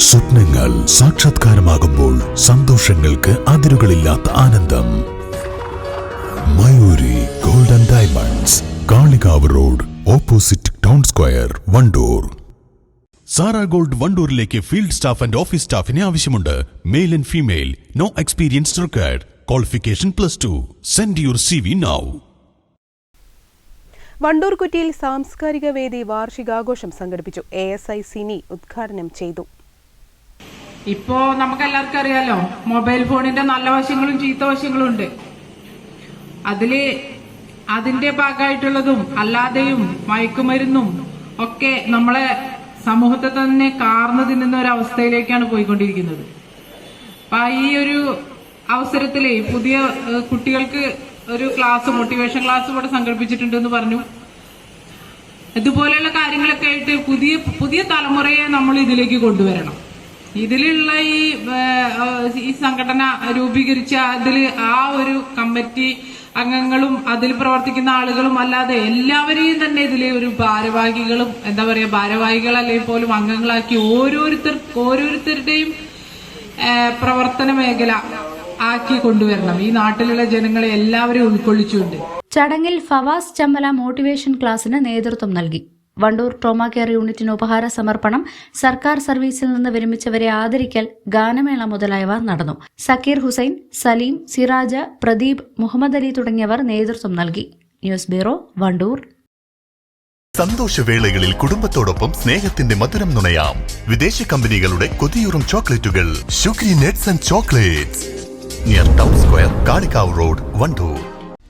സ്വപ്നങ്ങൾ സാക്ഷാത്കാരമാകുമ്പോൾ സന്തോഷങ്ങൾക്ക് അതിരുകളില്ലാത്ത ആനന്ദം. Mayuri golden diamonds Kalikavu road opposite town square Wandoor. Sara gold വണ്ടൂരിലേക്ക് field staff and office സ്റ്റാഫിനെ ആവശ്യമുണ്ട്. Male and female no experience required qualification plus two. Send your C V Wandoor കുറ്റിയിൽ സാംസ്കാരിക വേദി വാർഷികാഘോഷം സംഘടിപ്പിച്ചു. A S I Sini ഉദ്ഘാടനം ചെയ്തു. ഇപ്പോ നമുക്ക് എല്ലാവർക്കും അറിയാലോ മൊബൈൽ ഫോണിന്റെ നല്ല വശങ്ങളും ചീത്ത വശങ്ങളും ഉണ്ട് അതിൽ അതിന്റെ ഭാഗമായിട്ടുള്ളതും അല്ലാതെയും മയക്കുമരുന്നും ഒക്കെ നമ്മളെ സമൂഹത്തെ തന്നെ കാർന്നു തിന്നുന്ന ഒരു അവസ്ഥയിലേക്കാണ് പോയിക്കൊണ്ടിരിക്കുന്നത്. അപ്പൊ ഈ ഒരു അവസരത്തിൽ പുതിയ കുട്ടികൾക്ക് ഒരു ക്ലാസ് മോട്ടിവേഷൻ ക്ലാസ് ഇവിടെ സംഘടിപ്പിച്ചിട്ടുണ്ടെന്ന് പറഞ്ഞു. ഇതുപോലെയുള്ള കാര്യങ്ങളൊക്കെ ആയിട്ട് പുതിയ പുതിയ തലമുറയെ നമ്മൾ ഇതിലേക്ക് കൊണ്ടുവരണം. ഇതിലുള്ള ഈ ഈ സംഘടന രൂപീകരിച്ച അതിൽ ആ ഒരു കമ്മിറ്റി അംഗങ്ങളും അതിൽ പ്രവർത്തിക്കുന്ന ആളുകളും അല്ലാതെ എല്ലാവരെയും തന്നെ ഇതിലെ ഒരു ഭാരവാഹികളും എന്താ പറയാ ഭാരവാഹികൾ അല്ലെങ്കിൽ പോലും അംഗങ്ങളാക്കി ഓരോരുത്തർ ഓരോരുത്തരുടെയും പ്രവർത്തന മേഖല ആക്കി കൊണ്ടുവരണം. ഈ നാട്ടിലുള്ള ജനങ്ങളെ എല്ലാവരെയും ഉൾക്കൊള്ളിച്ചുകൊണ്ട്. ചടങ്ങിൽ ഫവാസ് ചമ്മല മോട്ടിവേഷൻ ക്ലാസ്സിന് നേതൃത്വം നൽകി. വണ്ടൂർ ട്രോമ കെയർ യൂണിറ്റിന് ഉപഹാര സമർപ്പണം സർക്കാർ സർവീസിൽ നിന്ന് വിരമിച്ചവരെ ആദരിക്കൽ ഗാനമേള മുതലായവ നടന്നു. സക്കീർ ഹുസൈൻ സലീം സിറാജ പ്രദീപ് മുഹമ്മദ് അലി തുടങ്ങിയവർ നേതൃത്വം നൽകി. News bureau Wandoor. സന്തോഷവേളകളിൽ കുടുംബത്തോടൊപ്പം സ്നേഹത്തിന്റെ മധുരം നുണയാം. വിദേശ കമ്പനികളുടെ കൊതിയൂറും ചോക്ലേറ്റുകൾ. Sugary nuts and chocolates. Near town square Kalikavu road Wandoor.